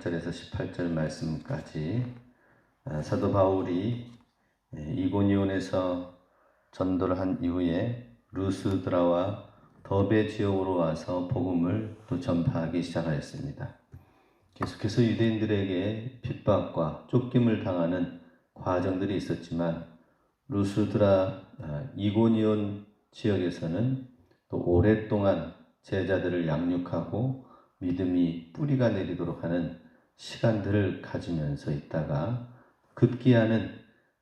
8절에서 18절 말씀까지 아, 사도 바울이 예, 이고니온에서 전도를 한 이후에 루스드라와 더베 지역으로 와서 복음을 또 전파하기 시작하였습니다. 계속해서 유대인들에게 핍박과 쫓김을 당하는 과정들이 있었지만 루스드라 아, 이고니온 지역에서는 또 오랫동안 제자들을 양육하고 믿음이 뿌리가 내리도록 하는 시간들을 가지면서 있다가 급기야는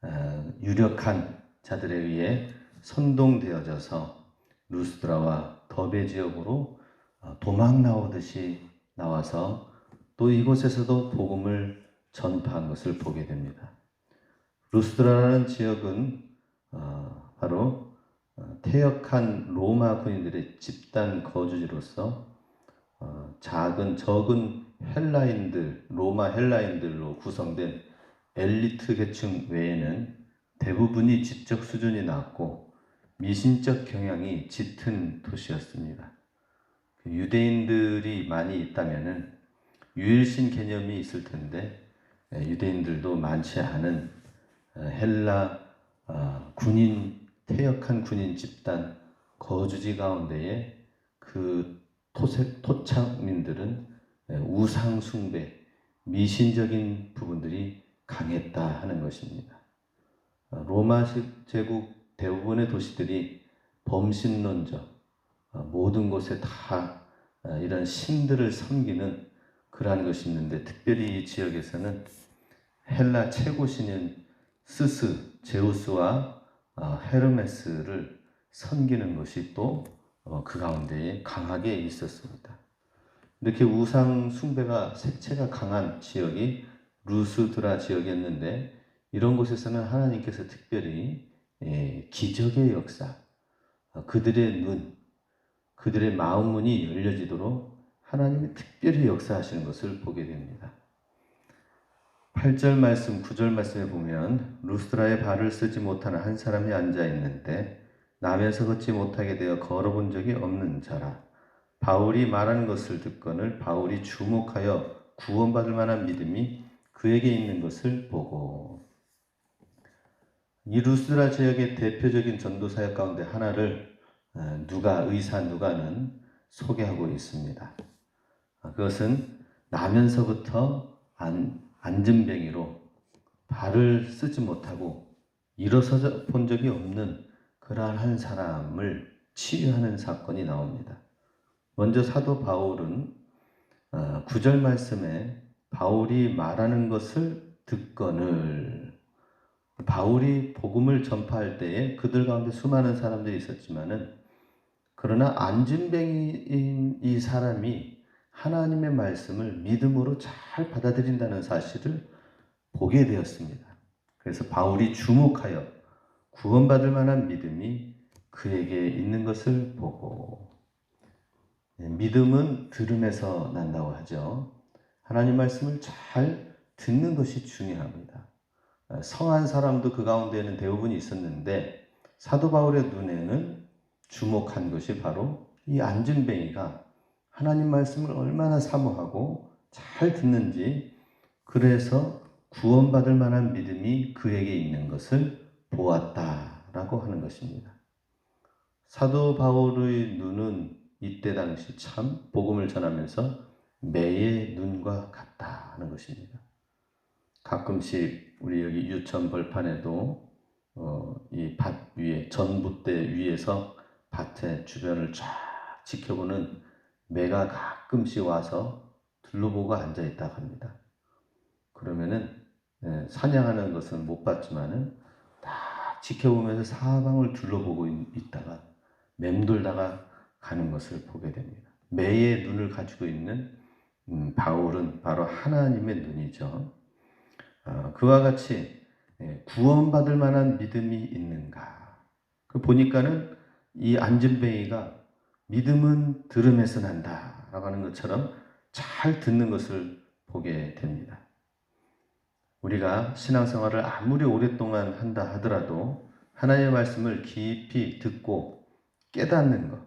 어, 유력한 자들에 의해 선동되어져서 루스드라와 더베 지역으로 어, 도망 나오듯이 나와서 또 이곳에서도 복음을 전파한 것을 보게 됩니다. 루스드라라는 지역은 어, 바로 어, 퇴역한 로마 군인들의 집단 거주지로서 어, 작은 적은 헬라인들, 로마 헬라인들로 구성된 엘리트 계층 외에는 대부분이 지적 수준이 낮고 미신적 경향이 짙은 도시였습니다. 그 유대인들이 많이 있다면은 유일신 개념이 있을 텐데 예, 유대인들도 많지 않은 어, 헬라 군인 퇴역한 군인 집단 거주지 가운데에 그 토색, 토착민들은 우상 숭배, 미신적인 부분들이 강했다 하는 것입니다. 로마 제국 대부분의 도시들이 범신론적, 모든 곳에 다 이런 신들을 섬기는 그러한 것이 있는데 특별히 이 지역에서는 헬라 최고 신인 스스, 제우스와 어, 헤르메스를 섬기는 것이 또그 어, 가운데에 강하게 있었습니다. 이렇게 우상 숭배가 색채가 강한 지역이 루스드라 지역이었는데 이런 곳에서는 하나님께서 특별히 예, 기적의 역사, 어, 그들의 눈, 그들의 마음 문이 열려지도록 하나님이 특별히 역사하시는 것을 보게 됩니다. 8절 말씀, 9절 말씀에 보면 루스드라에 발을 쓰지 못하는 한 사람이 앉아 있는데 남에서 걷지 못하게 되어 걸어본 적이 없는 자라. 바울이 말하는 것을 듣거늘 바울이 주목하여 구원받을 만한 믿음이 그에게 있는 것을 보고 이 루스드라 지역의 대표적인 전도 사역 가운데 하나를 어, 누가 의사 누가는 소개하고 있습니다. 그것은 나면서부터 안 안전뱅이로 발을 쓰지 못하고 일어서 본 적이 없는 그러한 한 사람을 치유하는 사건이 나옵니다. 먼저 사도 바울은 9절 어, 말씀에 바울이 말하는 것을 듣거늘 바울이 복음을 전파할 때에 그들 가운데 수많은 사람들이 있었지만은 그러나 안진뱅이인 이 사람이 하나님의 말씀을 믿음으로 잘 받아들인다는 사실을 보게 되었습니다. 그래서 바울이 주목하여 구원받을 만한 믿음이 그에게 있는 것을 보고 네, 믿음은 들음에서 난다고 하죠. 하나님 말씀을 잘 듣는 것이 중요합니다. 성한 사람도 그 가운데에는 대부분이 있었는데 사도 바울의 눈에는 주목한 것이 바로 이 안진뱅이가 하나님 말씀을 얼마나 사모하고 잘 듣는지 그래서 구원받을 만한 믿음이 그에게 있는 것을 보았다라고 하는 것입니다. 사도 바울의 눈은 이때 당시 참 복음을 전하면서 매의 눈과 같다는 것입니다. 가끔씩 우리 여기 유천 벌판에도 어, 이밭 위에 전봇대 위에서 밭의 주변을 쫙 지켜보는 매가 가끔씩 와서 둘러보고 앉아 있다 합니다. 그러면은 예, 사냥하는 것은 못 봤지만은 다 지켜보면서 사방을 둘러보고 있 다가 맴돌다가 가는 것을 보게 됩니다. 매의 눈을 가지고 있는 음, 바울은 바로 하나님의 눈이죠. 어, 그와 같이 예, 구원받을 만한 믿음이 있는가? 그 보니까는 이 안진뱅이가 믿음은 들음에서 난다. 라고 하는 것처럼 잘 듣는 것을 보게 됩니다. 우리가 신앙생활을 아무리 오랫동안 한다 하더라도 하나님의 말씀을 깊이 듣고 깨닫는 것,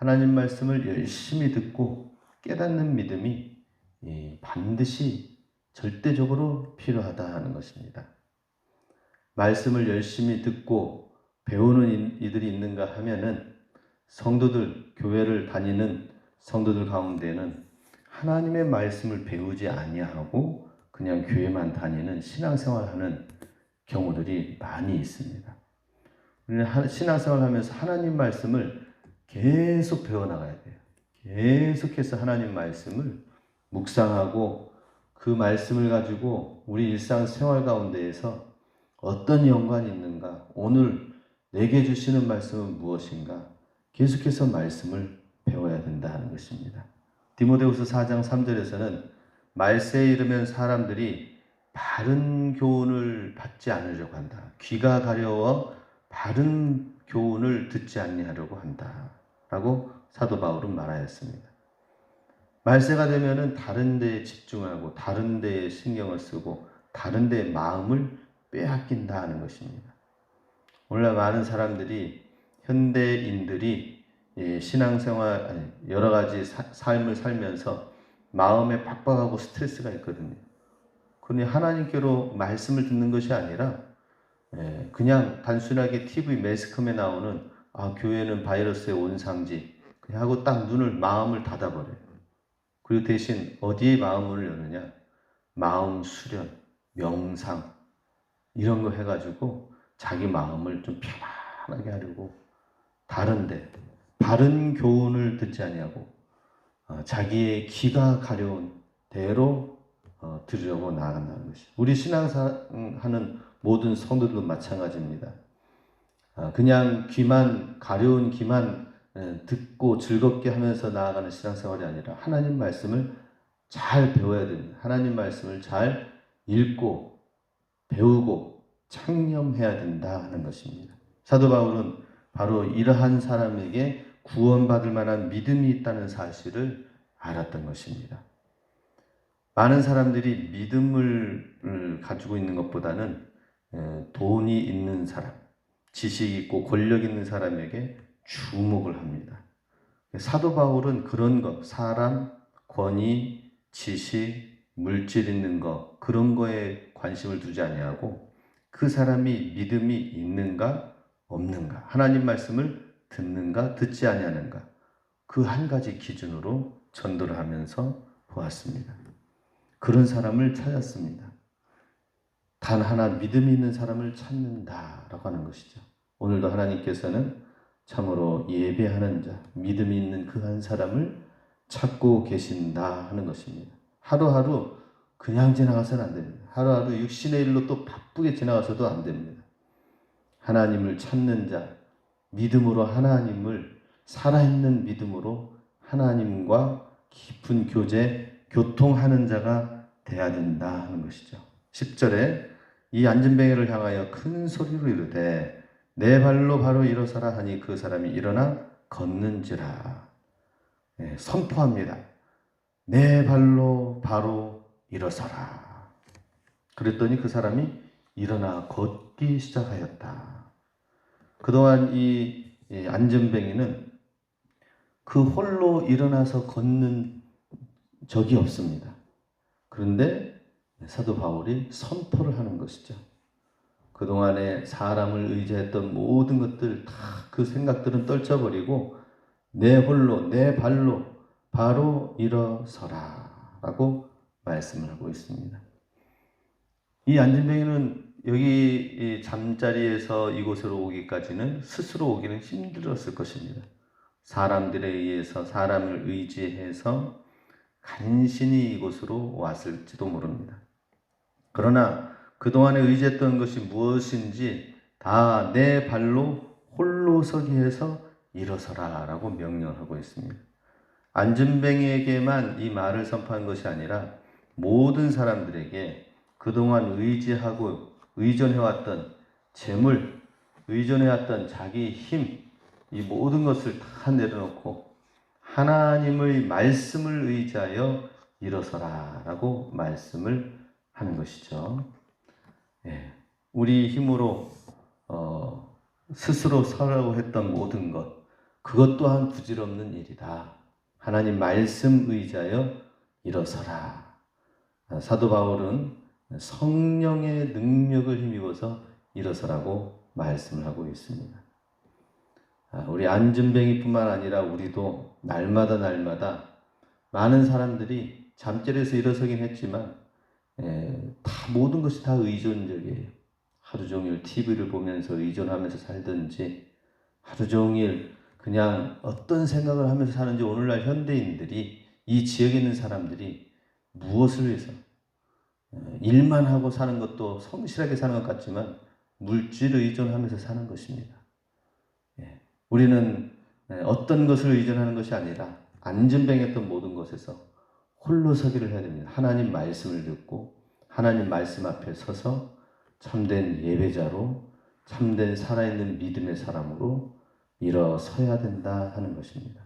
하나님 말씀을 열심히 듣고 깨닫는 믿음이 이 반드시 절대적으로 필요하다 하는 것입니다. 말씀을 열심히 듣고 배우는 이- 이들이 있는가 하면은 성도들 교회를 다니는 성도들 가운데는 하나님의 말씀을 배우지 아니하고 그냥 교회만 다니는 신앙생활하는 경우들이 많이 있습니다. 우리는 하- 신앙생활하면서 하나님 말씀을 계속 배워나가야 돼요. 계속해서 하나님 말씀을 묵상하고 그 말씀을 가지고 우리 일상 생활 가운데에서 어떤 연관이 있는가, 오늘 내게 주시는 말씀은 무엇인가, 계속해서 말씀을 배워야 된다 하는 것입니다. 디모데후서 4장 3절에서는 말세에 이르면 사람들이 바른 교훈을 받지 않으려고 한다. 귀가 가려워 바른 교훈을 듣지 아니하려고 한다. 라고 사도 바울은 말하였습니다. 말세가 되면은 다른 데에 집중하고 다른 데에 신경을 쓰고 다른 데에 마음을 빼앗긴다 하는 것입니다. 오늘날 많은 사람들이 현대인들이 예, 신앙생활 여러 가지 사- 삶을 살면서 마음에 빡빡하고 스트레스가 있거든요. 그러니 하나님께로 말씀을 듣는 것이 아니라 예, 그냥 단순하게 TV 매스컴에 나오는 아 교회는 바이러스의 온상지 하고 딱 눈을 마음을 닫아버려요. 그리고 대신 어디에 마음을 여느냐? 마음 수련, 명상 이런 거 해가지고 자기 마음을 좀 편안하게 하려고 다른데 바른 교훈을 듣지 아니하고 어, 자기의 귀가 가려운 대로 어, 들으려고 나아간다는 것이. 우리 신앙하는 모든 성도들도 마찬가지입니다. 아, 그냥 귀만 가려운 귀만 예, 듣고 즐겁게 하면서 나아가는 신앙생활이 아니라 하나님 말씀을 잘 배워야 됩니다. 하나님 말씀을 잘 읽고 배우고 창념해야 된다 하는 것입니다. 사도 바울은 바로 이러한 사람에게 구원받을 만한 믿음이 있다는 사실을 알았던 것입니다. 많은 사람들이 믿음을 음, 가지고 있는 것보다는 에, 돈이 있는 사람, 지식 있고 권력 있는 사람에게 주목을 합니다. 사도 바울은 그런 것, 사람, 권위, 지식, 물질 있는 것, 그런 거에 관심을 두지 아니하고 그 사람이 믿음이 있는가, 없는가, 하나님 말씀을 듣는가, 듣지 아니하는가, 그 한 가지 기준으로 전도를 하면서 보았습니다. 그런 사람을 찾았습니다. 단 하나 믿음이 있는 사람을 찾는다라고 하는 것이죠. 오늘도 하나님께서는 참으로 예배하는 자, 믿음이 있는 그 한 사람을 찾고 계신다 하는 것입니다. 하루하루 그냥 지나가서는 안 됩니다. 하루하루 육신의 일로 또 바쁘게 지나가서도 안 됩니다. 하나님을 찾는 자, 믿음으로 하나님을 살아있는 믿음으로 하나님과 깊은 교제, 교통하는 자가 돼야 된다 하는 것이죠. 10절에 이 안진뱅이를 향하여 큰 소리로 이르되 내 발로 바로 일어서라 하니 그 사람이 일어나 걷는지라 예, 선포합니다. 내 발로 바로 일어서라. 그랬더니 그 사람이 일어나 걷기 시작하였다. 그동안 이, 이 안전뱅이는 그 홀로 일어나서 걷는 적이 없습니다. 그런데 사도 바울이 선포를 하는 것이죠. 그동안에 사람을 의지했던 모든 것들 다 그 생각들은 떨쳐버리고 내 홀로 내 발로 바로 일어서라 라고 말씀을 하고 있습니다. 이 안진뱅이는 여기 이 잠자리에서 이곳으로 오기까지는 스스로 오기는 힘들었을 것입니다. 사람들에 의해서 사람을 의지해서 간신히 이곳으로 왔을지도 모릅니다. 그러나 그동안에 의지했던 것이 무엇인지 다 내 발로 홀로 서기 해서 일어서라 라고 명령하고 있습니다. 안전뱅이에게만 이 말을 선포한 것이 아니라 모든 사람들에게 그동안 의지하고 의존해왔던 재물, 의존해왔던 자기 힘, 이 모든 것을 다 내려놓고 하나님의 말씀을 의지하여 일어서라 라고 말씀을 하는 것이죠. 예, 우리 힘으로 어, 스스로 서라고 했던 모든 것, 그것 또한 부질없는 일이다. 하나님 말씀 의지하여 일어서라. 아, 사도 바울은 성령의 능력을 힘입어서 일어서라고 말씀을 하고 있습니다. 아, 우리 안전뱅이뿐만 아니라 우리도 날마다 날마다 많은 사람들이 잠자리에서 일어서긴 했지만 에, 다 모든 것이 다 의존적이에요. 하루 종일 TV를 보면서 의존하면서 살든지 하루 종일 그냥 어떤 생각을 하면서 사는지 오늘날 현대인들이 이 지역에 있는 사람들이 무엇을 위해서 에, 일만 하고 사는 것도 성실하게 사는 것 같지만 물질 의존하면서 사는 것입니다. 예, 우리는 에, 어떤 것을 의존하는 것이 아니라 안전뱅했던 모든 것에서 홀로 서기를 해야 됩니다. 하나님 말씀을 듣고 하나님 말씀 앞에 서서 참된 예배자로 참된 살아있는 믿음의 사람으로 일어서야 된다 하는 것입니다.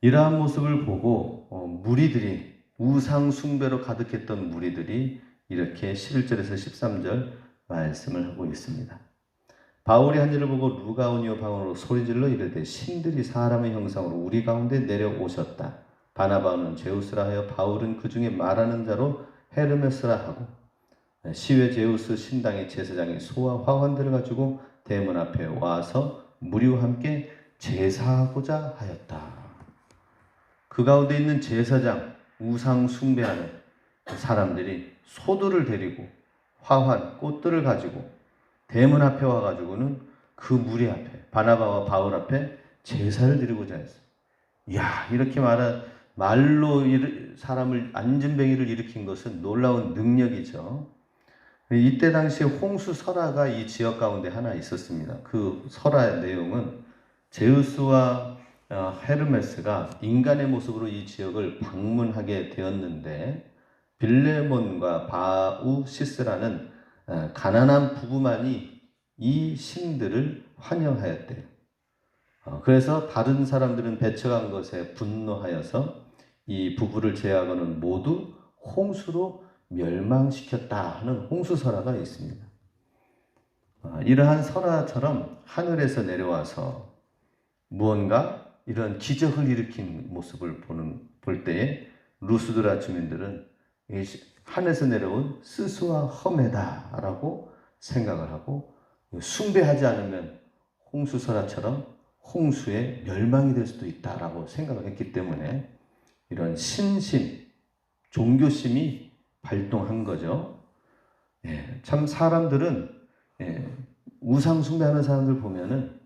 이러한 모습을 보고 어, 무리들이 우상 숭배로 가득했던 무리들이 이렇게 11절에서 13절 말씀을 하고 있습니다. 바울이 한 일을 보고 루가오니오 방언으로 소리질러 이르되 신들이 사람의 형상으로 우리 가운데 내려오셨다. 바나바는 제우스라 하여 바울은 그 중에 말하는 자로 헤르메스라 하고 시외 제우스 신당의 제사장이 소와 화관들을 가지고 대문 앞에 와서 무리와 함께 제사하고자 하였다. 그 가운데 있는 제사장 우상 숭배하는 사람들이 소들을 데리고 화환 꽃들을 가지고 대문 앞에 와가지고는 그 무리 앞에 바나바와 바울 앞에 제사를 드리고자 했어요. 야 이렇게 말한 말로 일, 사람을 안전뱅이를 일으킨 것은 놀라운 능력이죠. 이때 당시에 홍수 설화가 이 지역 가운데 하나 있었습니다. 그 설화의 내용은 제우스와 어, 헤르메스가 인간의 모습으로 이 지역을 방문하게 되었는데 빌레몬과 바우시스라는 어, 가난한 부부만이 이 신들을 환영하였대요. 어, 그래서 다른 사람들은 배척한 것에 분노하여서 이 부부를 제하고는 모두 홍수로 멸망시켰다 하는 홍수 설화가 있습니다. 아, 이러한 설화처럼 하늘에서 내려와서 무언가 이런 기적을 일으킨 모습을 보는 볼 때에 루스드라 주민들은 하늘에서 내려온 스스와 험해다라고 생각을 하고 숭배하지 않으면 홍수 설화처럼 홍수의 멸망이 될 수도 있다라고 생각을 했기 때문에 이런 신심, 종교심이 발동한 거죠. 예, 참 사람들은 예, 우상 숭배하는 사람들 보면은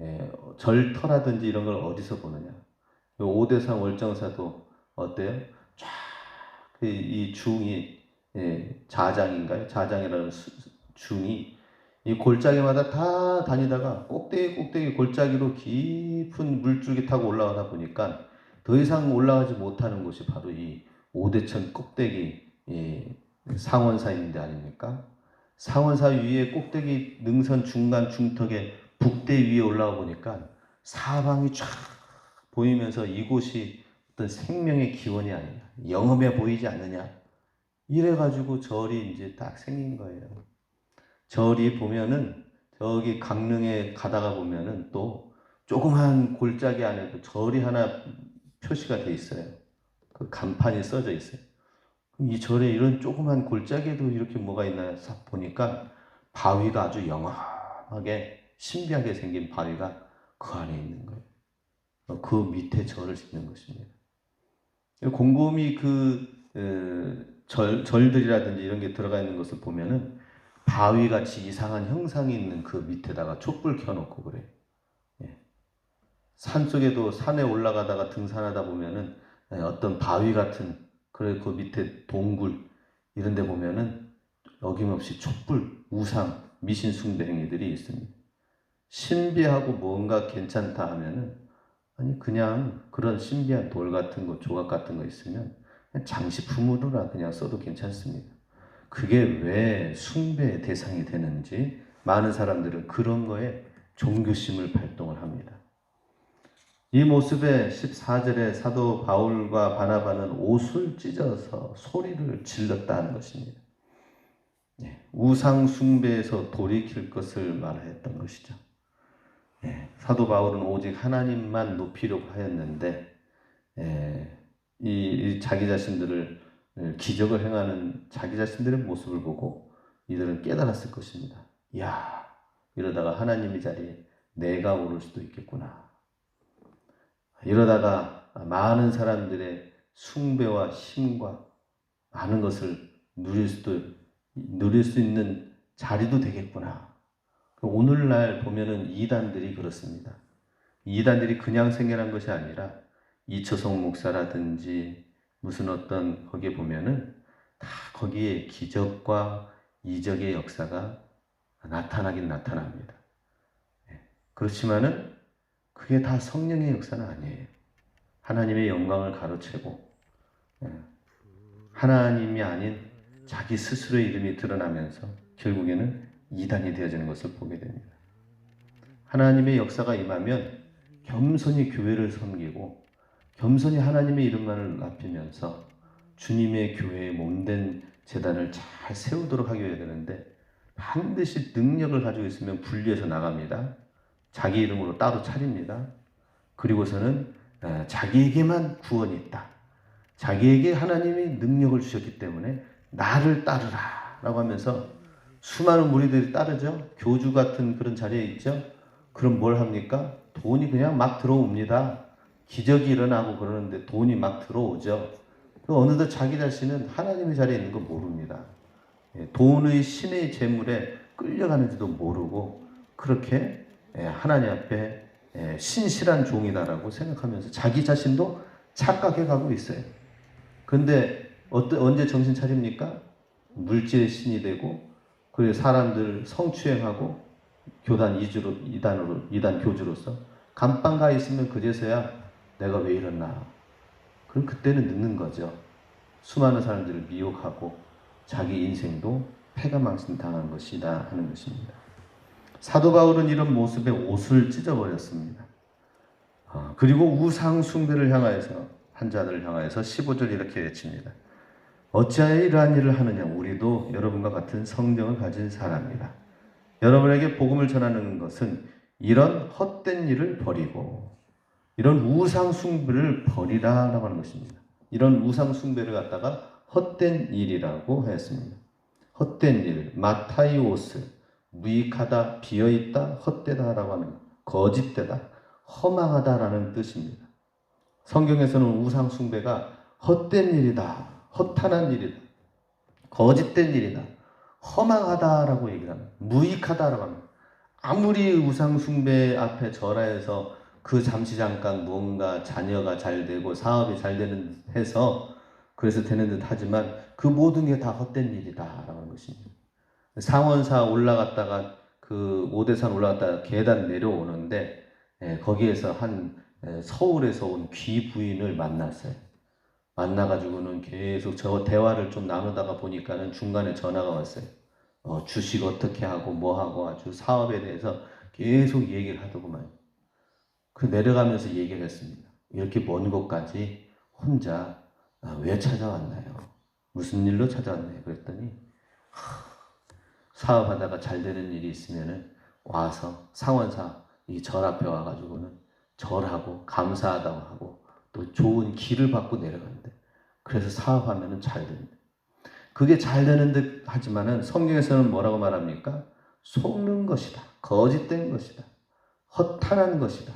예, 절터라든지 이런 걸 어디서 보느냐. 오대상 월정사도 어때요? 쫙 이 중이 예, 자장인가요? 자장이라는 수, 중이 이 골짜기마다 다 다니다가 꼭대기 꼭대기 골짜기로 깊은 물줄기 타고 올라가다 보니까 더 이상 올라가지 못하는 곳이 바로 이 오대천 꼭대기 상원사인데 아닙니까? 상원사 위에 꼭대기 능선 중간 중턱에 북대 위에 올라가 보니까 사방이 쫙 보이면서 이곳이 어떤 생명의 기원이 아니냐, 영험해 보이지 않느냐. 이래가지고 절이 이제 딱 생긴 거예요. 절이 보면은 저기 강릉에 가다가 보면은 또 조그만 골짜기 안에도 절이 하나 표시가 돼 있어요. 그 간판이 써져 있어요. 이 절에 이런 조그만 골짜기에도 이렇게 뭐가 있나 보니까 바위가 아주 영원하게 신비하게 생긴 바위가 그 안에 있는 거예요. 그 밑에 절을 짓는 것입니다. 곰곰이 그 어, 절, 절들이라든지 이런 게 들어가 있는 것을 보면은 바위 같이 이상한 형상이 있는 그 밑에다가 촛불 켜놓고 그래. 예. 산 속에도 산에 올라가다가 등산하다 보면은 예, 어떤 바위 같은 그래 그 밑에 동굴 이런 데 보면은 어김없이 촛불, 우상, 미신 숭배 행위들이 있습니다. 신비하고 뭔가 괜찮다 하면은 아니 그냥 그런 신비한 돌 같은 거, 조각 같은 거 있으면 장식품으로나 그냥 써도 괜찮습니다. 그게 왜 숭배의 대상이 되는지 많은 사람들은 그런 거에 종교심을 발동을 합니다. 이 모습에 14절에 사도 바울과 바나바는 옷을 찢어서 소리를 질렀다는 것입니다. 네, 우상 숭배에서 돌이킬 것을 말했던 것이죠. 네, 사도 바울은 오직 하나님만 높이려고 하였는데 예, 이, 이 자기 자신들을 예, 기적을 행하는 자기 자신들의 모습을 보고 이들은 깨달았을 것입니다. 야 이러다가 하나님의 자리에 내가 오를 수도 있겠구나. 이러다가 많은 사람들의 숭배와 힘과 많은 것을 누릴 수도 누릴 수 있는 자리도 되겠구나. 오늘날 보면은 이단들이 그렇습니다. 이단들이 그냥 생겨난 것이 아니라 이초성 목사라든지 무슨 어떤 거기에 보면은 다 거기에 기적과 이적의 역사가 나타나긴 나타납니다. 예. 그렇지만은 그게 다 성령의 역사는 아니에요. 하나님의 영광을 가로채고 예. 하나님이 아닌 자기 스스로의 이름이 드러나면서 결국에는 이단이 되어지는 것을 보게 됩니다. 하나님의 역사가 임하면 겸손히 교회를 섬기고 겸손히 하나님의 이름만을 높이면서 주님의 교회의 몸된 재단을 잘 세우도록 하게 되는데 반드시 능력을 가지고 있으면 분리해서 나갑니다. 자기 이름으로 따로 차립니다. 그리고서는 어, 자기에게만 구원이 있다. 자기에게 하나님이 능력을 주셨기 때문에 나를 따르라 라고 하면서 수많은 무리들이 따르죠. 교주 같은 그런 자리에 있죠. 그럼 뭘 합니까? 돈이 그냥 막 들어옵니다. 기적이 일어나고 그러는데 돈이 막 들어오죠. 그 어느덧 자기 자신은 하나님의 자리에 있는 거 모릅니다. 예, 돈의 신의 재물에 끌려가는지도 모르고 그렇게 예, 하나님 앞에 예, 신실한 종이다라고 생각하면서 자기 자신도 착각해 가고 있어요. 근데 언제 정신 차립니까? 물질의 신이 되고 그리고 사람들 성추행하고 교단 이주로 이단으로 이단 교주로서 감방 가 있으면 그제서야 내가 왜 이랬나? 그럼 그때는 늦는 거죠. 수많은 사람들을 미혹하고 자기 인생도 패가 망신 당한 것이다 하는 것입니다. 사도 바울은 이런 모습에 옷을 찢어버렸습니다. 아, 그리고 우상 숭배를 향하여서 한 자들을 향하여서 15절 이렇게 외칩니다. 어찌하여 이러한 일을 하느냐? 우리도 여러분과 같은 성령을 가진 사람이다. 여러분에게 복음을 전하는 것은 이런 헛된 일을 버리고 이런 우상 숭배를 버리라라고 하는 것입니다. 이런 우상 숭배를 갖다가 헛된 일이라고 하였습니다. 헛된 일, 마타이오스, 무익하다, 비어있다, 헛되다라고 하는 거짓되다, 허망하다라는 뜻입니다. 성경에서는 우상 숭배가 헛된 일이다, 허탄한 일이다, 거짓된 일이다, 허망하다라고 얘기를 합니다. 무익하다라고 합니다. 아무리 우상 숭배 앞에 절하여서 그 잠시 잠깐 무언가 자녀가 잘 되고 사업이 잘 되는 해서 그래서 되는 듯 하지만 그 모든 게 다 헛된 일이다라고 하는 것입니다. 상원사 올라갔다가 그 오대산 올라갔다가 계단 내려오는데 예, 거기에서 한 예, 서울에서 온 귀 부인을 만났어요. 만나가지고는 계속 저 대화를 좀 나누다가 보니까는 중간에 전화가 왔어요. 어, 주식 어떻게 하고 뭐 하고 아주 사업에 대해서 계속 얘기를 하더구만. 그 내려가면서 얘기를 했습니다. 이렇게 먼 곳까지 혼자 아, 왜 찾아왔나요? 무슨 일로 찾아왔나요? 그랬더니 하, 사업하다가 잘 되는 일이 있으면은 와서 상원사 이 절 앞에 와가지고는 절하고 감사하다고 하고 또 좋은 길을 받고 내려가는데 그래서 사업하면은 잘 됩니다. 그게 잘 되는 듯 하지만은 성경에서는 뭐라고 말합니까? 속는 것이다. 거짓된 것이다. 허탄한 것이다.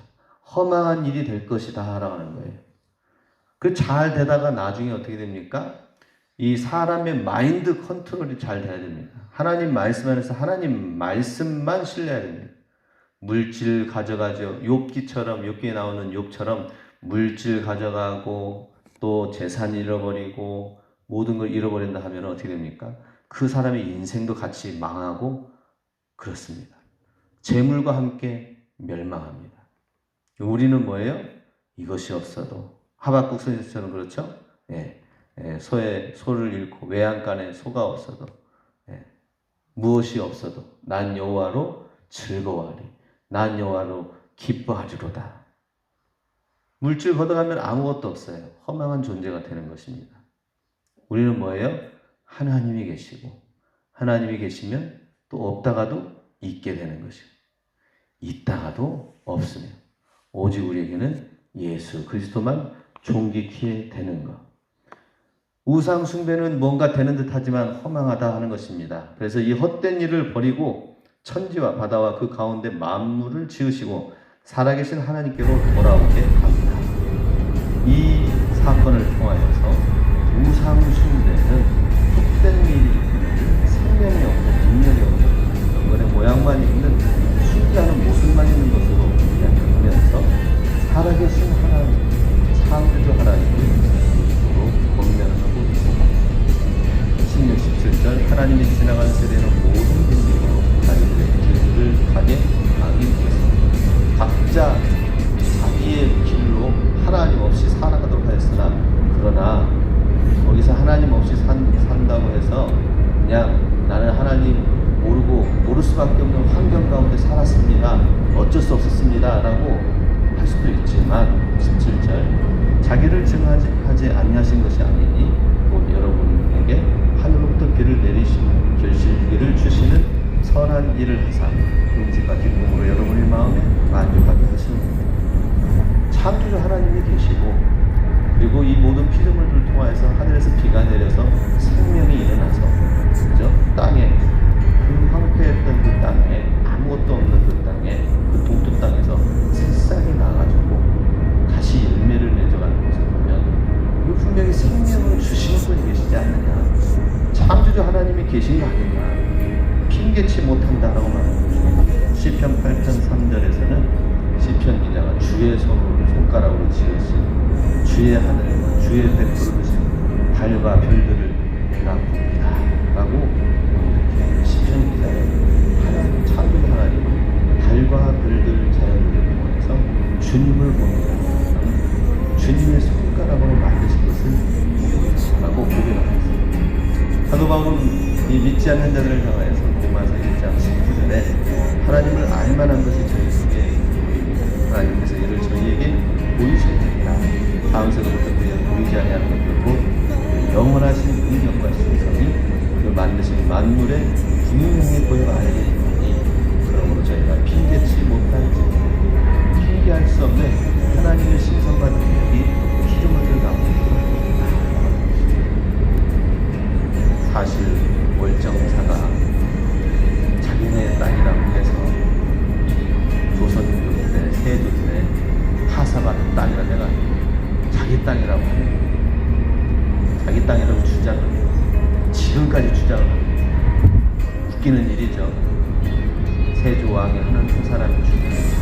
허망한 일이 될 것이다. 라고 하는 거예요. 그 잘 되다가 나중에 어떻게 됩니까? 이 사람의 마인드 컨트롤이 잘 돼야 됩니다. 하나님 말씀 안에서 하나님 말씀만 신뢰해야 됩니다. 물질 가져가죠. 욥기처럼 욥기에 나오는 욥처럼 물질 가져가고 또 재산 잃어버리고 모든 걸 잃어버린다 하면 어떻게 됩니까? 그 사람의 인생도 같이 망하고 그렇습니다. 재물과 함께 멸망합니다. 우리는 뭐예요? 이것이 없어도 하박국 선생처럼 그렇죠? 예, 예, 소의 소를 잃고 외양간에 소가 없어도 예, 무엇이 없어도 난 여호와로 즐거워하리. 난 여호와로 기뻐하리로다. 물질 걷어가면 아무것도 없어요. 허망한 존재가 되는 것입니다. 우리는 뭐예요? 하나님이 계시고 하나님이 계시면 또 없다가도 있게 되는 것이요. 있다가도 없으면 오직 우리에게는 예수 그리스도만 존귀케 되는 것. 우상 숭배는 뭔가 되는 듯 하지만 허망하다 하는 것입니다. 그래서 이 헛된 일을 버리고 천지와 바다와 그 가운데 만물을 지으시고 살아계신 하나님께로 돌아오게 합니다. 이 사건을 통하여서 우상 숭배는 헛된 뿐이지 생명이 없고 능력이 없는 영혼의 모양만 있는 순기하는 모습만 있는 것으로 이야기하면서 살아계신 믿지 않는 자들을 향하여서 로마서 1장 19절에 하나님을 알만한 것이 저희 속에 하나님께서 이를 저희에게 보이셨느니라 다음서부터 그의 보이지 아니하는 곧 영원하신 능력과 신성이 그 만드신 만물에 분명히 보여 알게 되니 그러므로 저희가 핑계치 못할지 핑계할 수 없는 하나님의 신성과 능력이 가운데 있습니다. 사실 월정사가 자기네 땅이라고 해서 조선족들의 세조들의 하사받은 땅이라 내가 자기 땅이라고 자기 땅이라고 주장을. 지금까지 주장을. 웃기는 일이죠. 세조 왕이 하는 두 사람이 주장을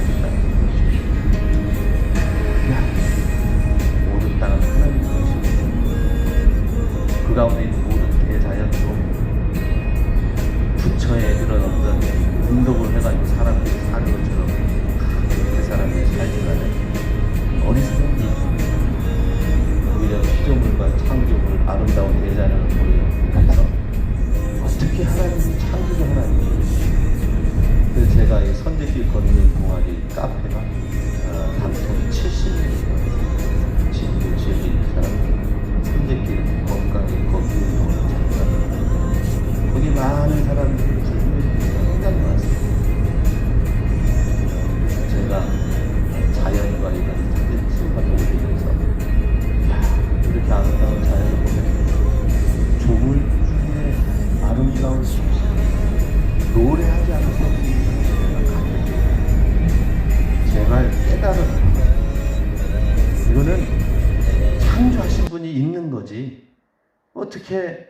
어떻게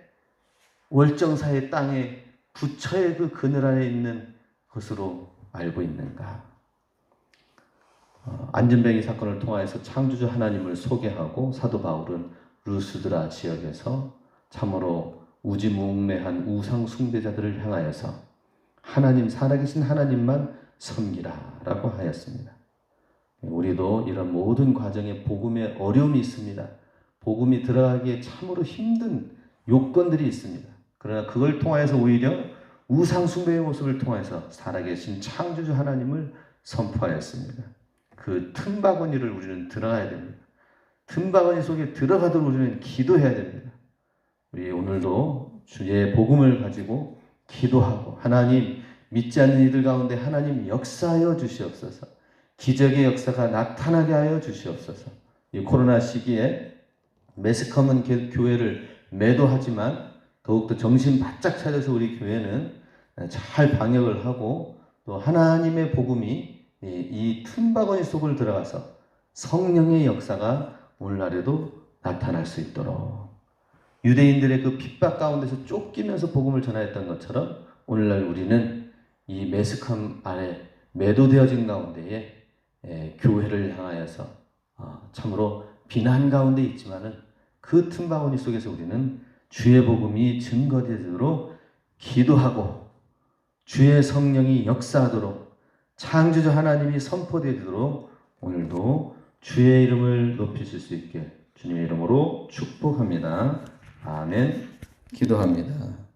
월정사의 땅에 부처의 그 그늘 안에 있는 것으로 알고 있는가? 어, 안전뱅이 사건을 통하여서 창조주 하나님을 소개하고 사도 바울은 루스드라 지역에서 참으로 우지몽매한 우상 숭배자들을 향하여서 하나님 살아계신 하나님만 섬기라라고 하였습니다. 우리도 이런 모든 과정에 복음의 어려움이 있습니다. 복음이 들어가기에 참으로 힘든 요건들이 있습니다. 그러나 그걸 통하여서 오히려 우상 숭배의 모습을 통해서 살아계신 창조주 하나님을 선포하였습니다. 그 틈바구니를 우리는 들어가야 됩니다. 틈바구니 속에 들어가도록 우리는 기도해야 됩니다. 우리 오늘도 주의 복음을 가지고 기도하고 하나님 믿지 않는 이들 가운데 하나님 역사하여 주시옵소서. 기적의 역사가 나타나게 하여 주시옵소서. 이 코로나 시기에 매스컴은 교- 교회를 매도하지만 더욱더 정신 바짝 차려서 우리 교회는 잘 방역을 하고 또 하나님의 복음이 이, 이 틈바구니 속을 들어가서 성령의 역사가 오늘날에도 나타날 수 있도록. 유대인들의 그 핍박 가운데서 쫓기면서 복음을 전하였던 것처럼 오늘날 우리는 이 매스컴 안에 매도되어진 가운데에 에, 교회를 향하여서 어, 참으로 비난 가운데 있지만은 그 틈바구니 속에서 우리는 주의 복음이 증거되도록 기도하고 주의 성령이 역사하도록 창조주 하나님이 선포되도록 오늘도 주의 이름을 높이실 수 있게 주님의 이름으로 축복합니다. 아멘. 기도합니다.